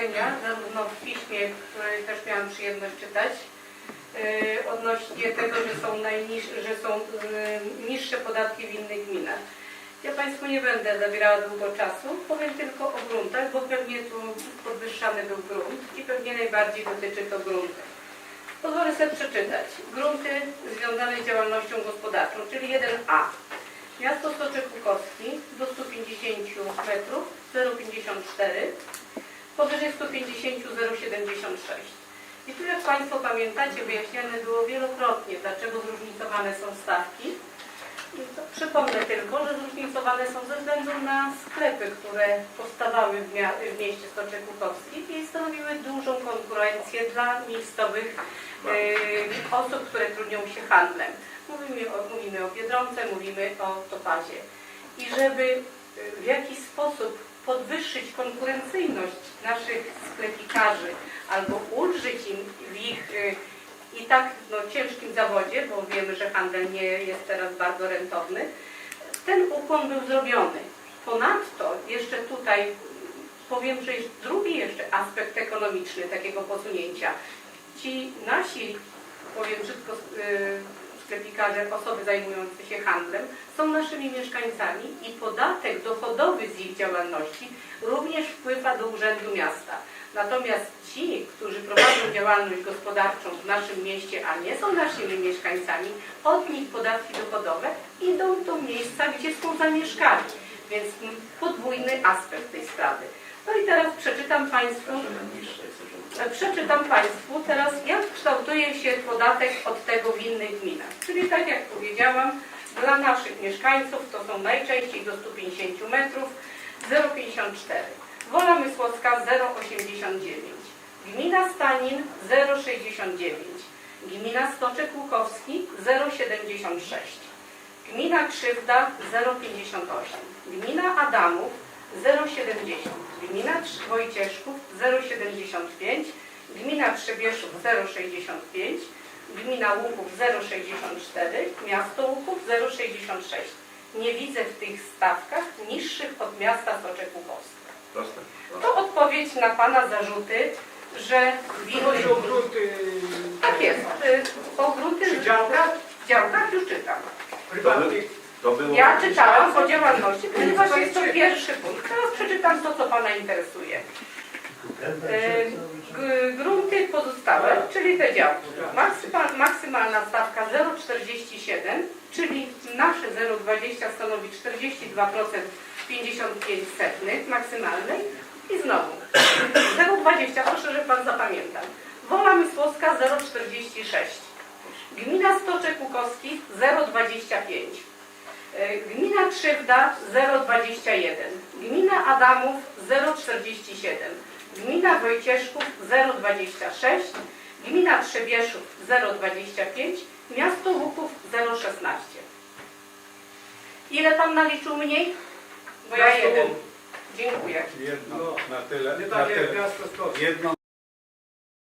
rozporządzenia, zarówno w piśmie, które też miałam przyjemność czytać, yy, odnośnie tego, że są, najniż, że są yy, niższe podatki w innych gminach. Ja Państwu nie będę zabierała długo czasu, powiem tylko o gruntach, bo pewnie tu podwyższany był grunt i pewnie najbardziej dotyczy to gruntów. Pozwolę sobie przeczytać. Grunty związane z działalnością gospodarczą, czyli 1A. Miasto Stoczek Łukowski do 150 metrów 0,54, powyżej 150 0,76. I tu jak Państwo pamiętacie, wyjaśniane było wielokrotnie, dlaczego zróżnicowane są stawki. Przypomnę tylko, że zróżnicowane są ze względu na sklepy, które powstawały w, w mieście Stoczek i stanowiły dużą konkurencję dla miejscowych e, osób, które trudnią się handlem. Mówimy o, mówimy o Biedronce, mówimy o Topazie. I żeby e, w jakiś sposób podwyższyć konkurencyjność naszych sklepikarzy albo ulżyć im w ich e, i tak no, ciężkim zawodzie, bo wiemy, że handel nie jest teraz bardzo rentowny, ten ukłon był zrobiony. Ponadto jeszcze tutaj powiem, że jest drugi jeszcze aspekt ekonomiczny takiego posunięcia. Ci nasi, powiem brzydko, yy, sklepikarze, osoby zajmujące się handlem, są naszymi mieszkańcami i podatek dochodowy z ich działalności również wpływa do Urzędu Miasta. Natomiast ci, którzy prowadzą działalność gospodarczą w naszym mieście, a nie są naszymi mieszkańcami, od nich podatki dochodowe idą do miejsca, gdzie są zamieszkani. Więc podwójny aspekt tej sprawy. No i teraz przeczytam Państwu, przeczytam Państwu teraz, jak kształtuje się podatek od tego w innych gminach. Czyli tak jak powiedziałam, dla naszych mieszkańców to są najczęściej do 150 metrów 0,54. Wola Mysłowska 0,89. Gmina Stanin 0,69. Gmina Stoczek Łukowski 0,76. Gmina Krzywda 0,58. Gmina Adamów 0,70. Gmina Wojcieszków 0,75. Gmina Trzebieszów 0,65. Gmina Łuków 0,64. Miasto Łuków 0,66. Nie widzę w tych stawkach niższych od miasta Stoczek Łukowski. Proste. To odpowiedź na Pana zarzuty, że Chodzi o grunty Tak jest. y, O grunty Przy działkach? W działkach już czytam. prywatnych. To było... Ja czytałam o działalności, ponieważ jest to pierwszy punkt. Teraz przeczytam to, co Pana interesuje. G- Grunty pozostałe, czyli te działki. Maksyma- Maksymalna stawka 0,47, czyli nasze 0,20 stanowi 42% 55 setnych maksymalnej. I znowu 0,20, proszę, że Pan zapamiętał. Wola Mysłowska 0,46. Gmina Stoczek Łukowski 0,25. E, Gmina Krzywda 0,21. Gmina Adamów 0,47. Gmina Wojcieszków 0,26. Gmina Trzebieszów 0,25. Miasto Łuków 0,16. Ile Pan naliczył mniej? Bo ja Miasto jeden. Dziękuję. Jedno na tyle, Nie na tak jak tyle. miasto. Jedno